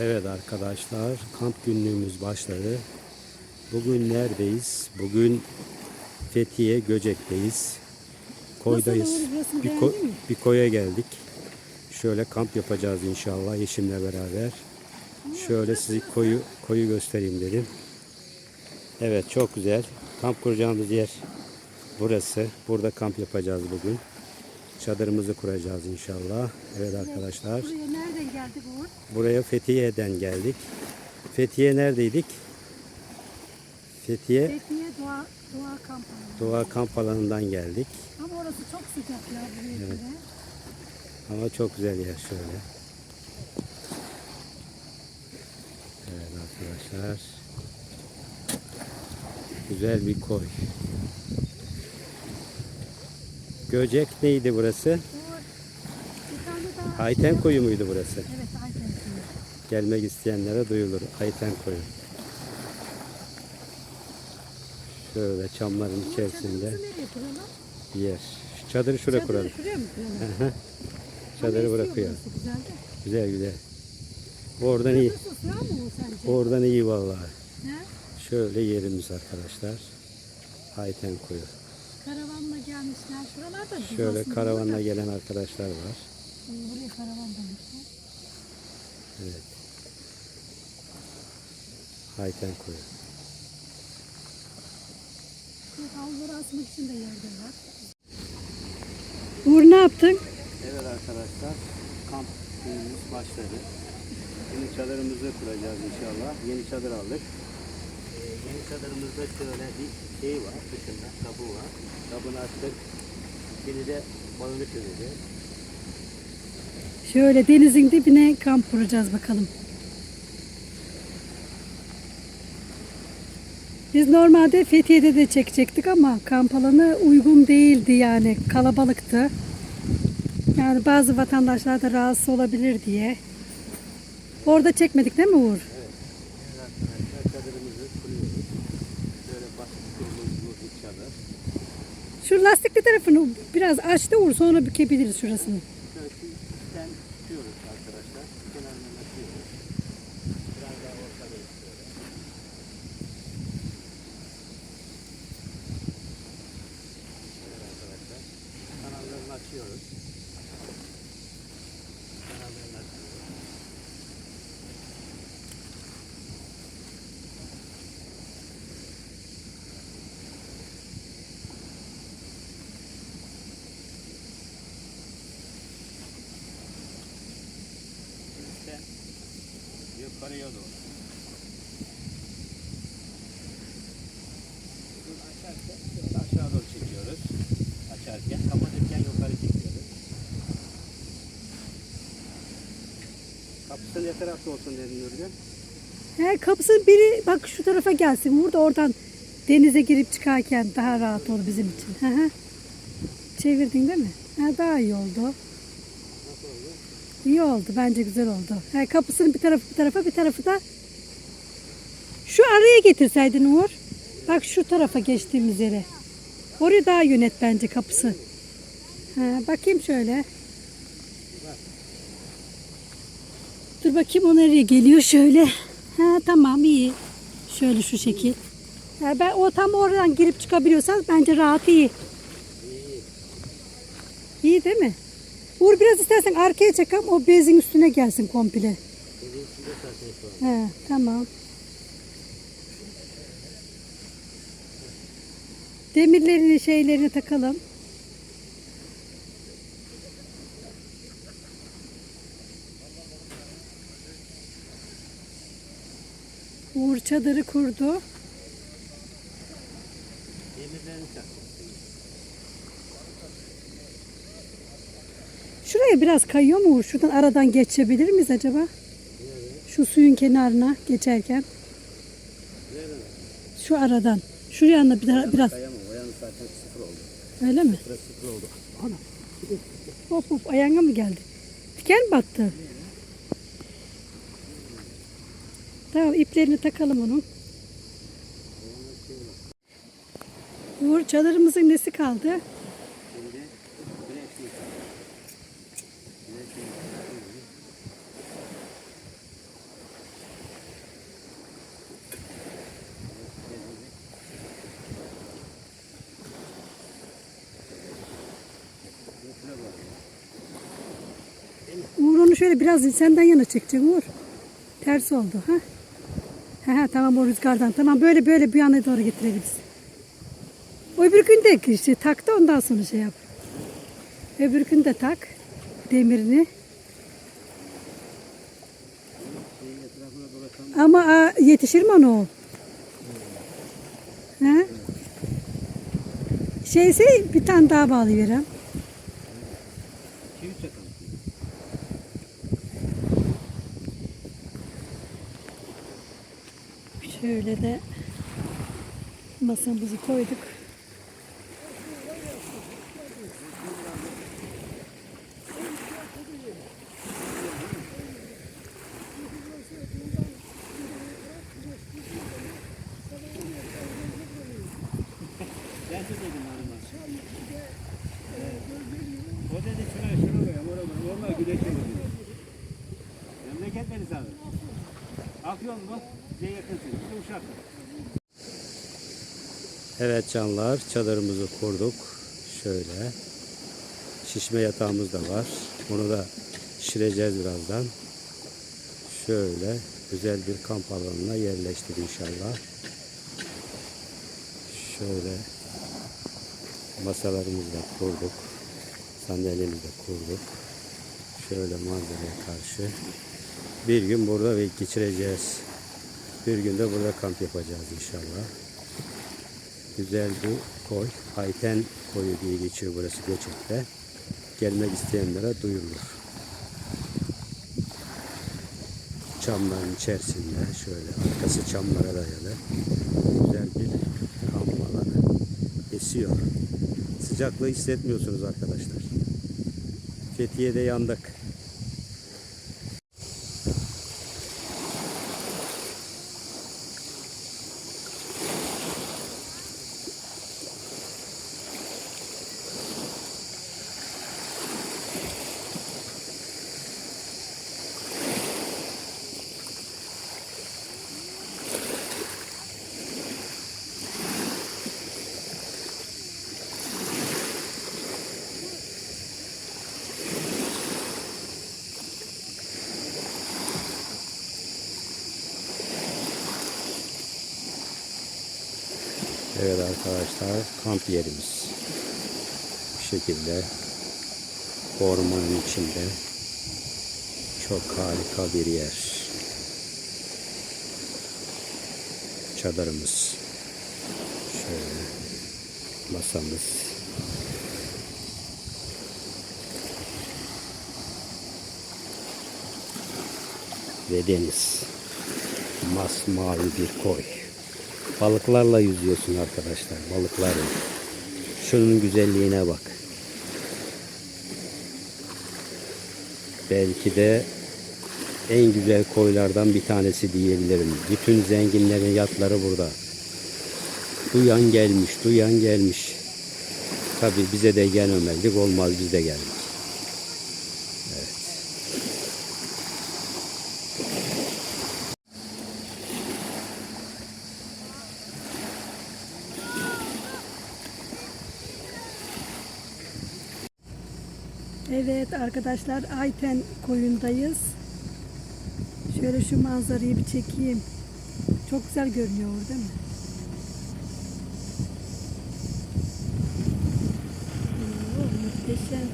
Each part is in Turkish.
Evet arkadaşlar kamp günlüğümüz başladı. Bugün neredeyiz? Bugün Fethiye Göcek'teyiz. Koydayız. Bir, ko- bir koya geldik. Şöyle kamp yapacağız inşallah eşimle beraber. Şöyle sizi koyu koyu göstereyim dedim. Evet çok güzel. Kamp kuracağımız yer burası. Burada kamp yapacağız bugün. Çadırımızı kuracağız inşallah. Evet arkadaşlar. Buraya nereden geldik Uğur? Buraya Fethiye'den geldik. Fethiye neredeydik? Fethiye Fethiye Doğa, Doğa Kampanya. Doğa Kamp Alanı'ndan geldik. Ama orası çok sıcak ya buraya göre. Ama çok güzel yer şöyle. Evet arkadaşlar. Güzel bir koy. Göcek neydi burası? Ayten koyu muydu burası? Evet Ayten suyu. Gelmek isteyenlere duyulur. Ayten koyu. Şöyle çamların içerisinde bir yer. Şu çadırı şuraya kuralım. Çadırı şuraya mı kuralım? Çadırı bırakıyor. Güzel. Güzel. Oradan iyi. Oradan iyi vallahi. Şöyle yerimiz arkadaşlar. Ayten koyu. Karavanla gelmişler. Şuralar da Şöyle aslında. karavanla gelen arkadaşlar var. Buraya karavan demişler. Evet. Ayten koyu. Şu havluları asmak için de yerde var. Uğur ne yaptın? Evet arkadaşlar. Kamp günümüz başladı. Yeni çadırımızı kuracağız inşallah. Yeni çadır aldık. Yeni çadırımızda şöyle bir şey var. Dışında kabuğu var. Kabını açtık. Şimdi de balını çözeceğiz. Şöyle denizin dibine kamp kuracağız bakalım. Biz normalde Fethiye'de de çekecektik ama kamp alanı uygun değildi yani kalabalıktı. Yani bazı vatandaşlar da rahatsız olabilir diye. Orada çekmedik değil mi Uğur? Evet arkadaşlar çadırımızı kuruyoruz. Şöyle basit kurulmuş bir çadır. Şu lastikli tarafını biraz aç da Uğur sonra bükebiliriz şurasını. Açıyoruz. Kanallarını açıyoruz. Üstten yukarıya doğru. Açarken aşağı doğru çekiyoruz. Açarken kapatırken yukarı çekiyoruz. Kapısı ne tarafta olsun dedin Nurgül? He, kapısının biri bak şu tarafa gelsin. Burada oradan denize girip çıkarken daha rahat olur bizim için. Çevirdin değil mi? Ha, daha iyi oldu. İyi oldu. Bence güzel oldu. He, kapısının bir tarafı bir tarafa bir tarafı da şu araya getirseydin Uğur. Bak şu tarafa geçtiğimiz yere. Orayı daha yönet bence kapısı. Ha, bakayım şöyle. Dur bakayım o nereye geliyor şöyle. Ha, tamam iyi. Şöyle şu şekil. Ha, ben o tam oradan girip çıkabiliyorsan bence rahat. İyi. İyi değil mi? Uğur biraz istersen arkaya çakam o bezin üstüne gelsin komple. He, tamam. Demirlerini şeylerini takalım. Uğur çadırı kurdu. Demirlerini çaktım. Şuraya biraz kayıyor mu? Şuradan aradan geçebilir miyiz acaba? Şu suyun kenarına geçerken. Şu aradan. Şuraya yanına bir- biraz. Kayamam. O yalnız zaten sıfır oldu. Öyle mi? Oldu. Hop hop ayağına mı geldi? Diken battı? Tamam iplerini takalım onun. Uğur çadırımızın nesi kaldı? Biraz senden yana çekeceğim Uğur. Ters oldu ha. Ha, ha tamam o rüzgardan. Tamam böyle böyle bir yana doğru getirebiliriz. O öbür gün de işte tak da ondan sonra şey yap. Öbür gün de tak demirini. Ama aa, yetişir mi ona o? Ha? Şeyse bir tane daha bağlayıverem. Şöyle de masamızı koyduk. Afyon mu? Evet canlar çadırımızı kurduk. Şöyle. Şişme yatağımız da var. Onu da şişireceğiz birazdan. Şöyle güzel bir kamp alanına yerleştik inşallah. Şöyle masalarımızı da kurduk. Sandalyemizi de kurduk. Şöyle manzaraya karşı. Bir gün burada geçireceğiz. Bir gün de burada kamp yapacağız inşallah. Güzel bir koy. Ayten koyu diye geçiyor burası Göçek'te. Gelmek isteyenlere duyurulur. Çamların içerisinde şöyle arkası çamlara dayalı güzel bir kamp alanı esiyor. Sıcaklığı hissetmiyorsunuz arkadaşlar. Fethiye'de yandık. Evet arkadaşlar kamp yerimiz. Bu şekilde ormanın içinde çok harika bir yer. Çadırımız. Şöyle masamız. Ve deniz. Masmavi bir koy. Balıklarla yüzüyorsun arkadaşlar. Balıklarla. Şunun güzelliğine bak. Belki de en güzel koylardan bir tanesi diyebilirim. Bütün zenginlerin yatları burada. Duyan gelmiş, duyan gelmiş. Tabi bize de gelmemezlik olmaz biz de geldik. Evet. Evet arkadaşlar Ayten koyundayız. Şöyle şu manzarayı bir çekeyim. Çok güzel görünüyor değil mi? Oo, muhteşem.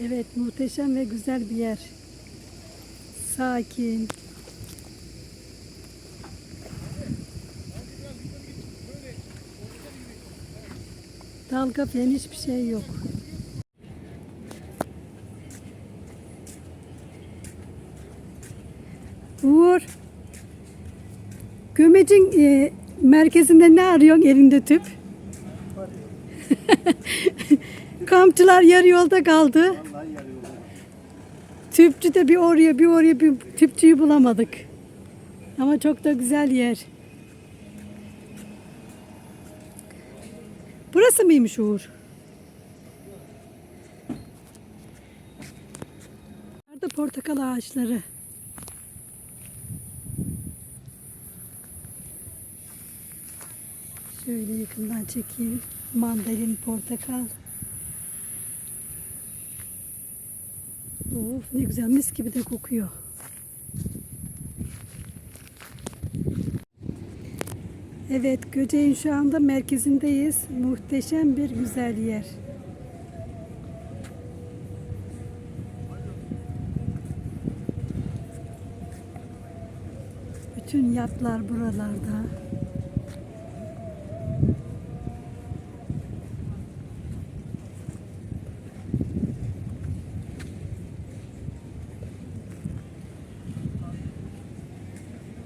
Evet muhteşem ve güzel bir yer. Sakin. Dalga falan hiçbir şey yok. Uğur. Gömecin e, merkezinde ne arıyorsun elinde tüp? Kampçılar yarı yolda kaldı. Tüpçü de bir oraya bir oraya bir tüpçüyü bulamadık. Ama çok da güzel yer. Burası mıymış Uğur? Nerede portakal ağaçları? Şöyle yakından çekeyim. Mandalin, portakal. Of ne güzel mis gibi de kokuyor. Evet Göceğin şu anda merkezindeyiz. Muhteşem bir güzel yer. Bütün yatlar buralarda.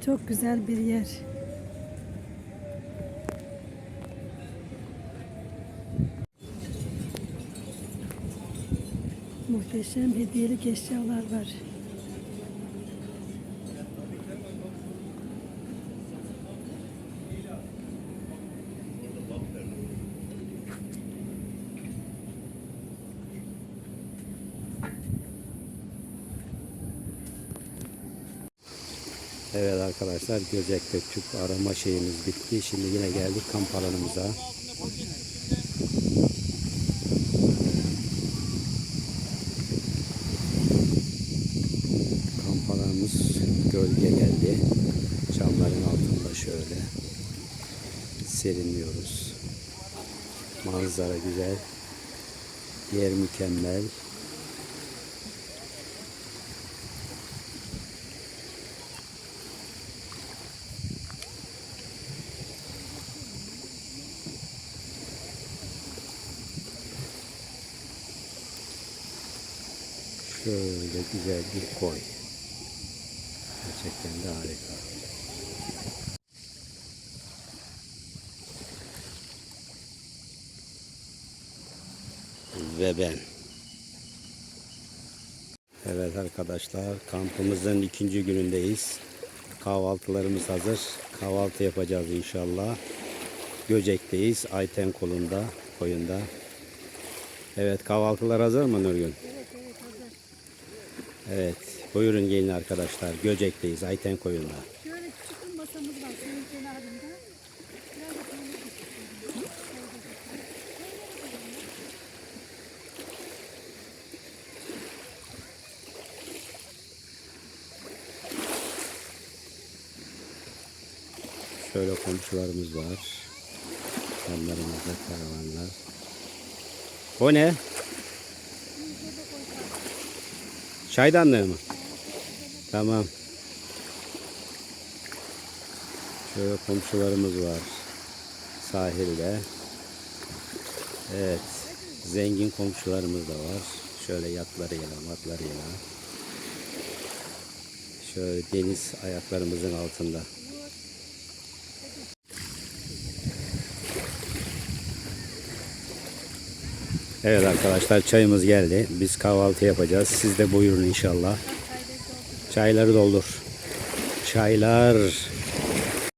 Çok güzel bir yer. Muhteşem hediyelik eşyalar var. Evet arkadaşlar Göcek'te tüp arama şeyimiz bitti. Şimdi yine geldik kamp alanımıza. Kamp alanımız gölge geldi. Çamların altında şöyle serinliyoruz. Manzara güzel. Yer mükemmel. Şöyle güzel bir koy. Gerçekten de harika. Ve ben. Evet arkadaşlar kampımızın ikinci günündeyiz. Kahvaltılarımız hazır. Kahvaltı yapacağız inşallah. Göcek'teyiz. Ayten kolunda, koyunda. Evet kahvaltılar hazır mı Nurgül? Evet. Buyurun gelin arkadaşlar. Göcek'teyiz. Ayten koyunda. Şöyle küçük bir masamız var suyun kenarında. Şöyle komşularımız var. Yanlarımızda karavanlar. O ne? Çaydanlığı mı? Tamam. Şöyle komşularımız var. Sahilde. Evet. Zengin komşularımız da var. Şöyle yatlarıyla, matlarıyla. Şöyle deniz ayaklarımızın altında. Evet arkadaşlar çayımız geldi. Biz kahvaltı yapacağız. Siz de buyurun inşallah. Çayları doldur. Çaylar.